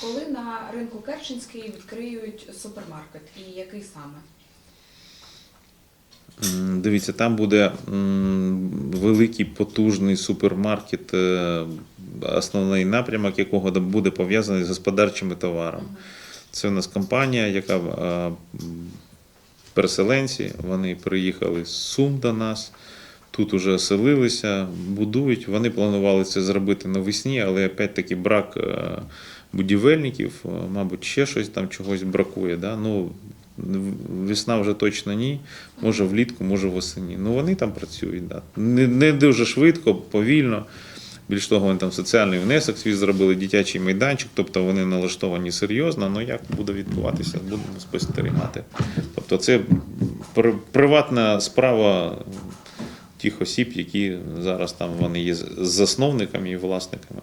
Коли на ринку Керченський відкриють супермаркет і який саме? Дивіться, там буде великий потужний супермаркет, е, основний напрямок якого буде пов'язаний з господарчими товарами. Це у нас компанія, яка е, переселенці, вони приїхали з Сум до нас. Тут уже оселилися, будують. Вони планували це зробити навесні, але опять-таки брак е, будівельників, е, мабуть, ще щось там чогось бракує. Да? Ну, весна вже точно ні. Може влітку, може восені. Ну вони там працюють. Да. Не, не дуже швидко, повільно. Більш того, вони там соціальний внесок свій зробили, дитячий майданчик, тобто вони налаштовані серйозно, але як буде відбуватися, будемо спостерігати. Тобто це приватна справа тих осіб, які зараз там вони є засновниками і власниками.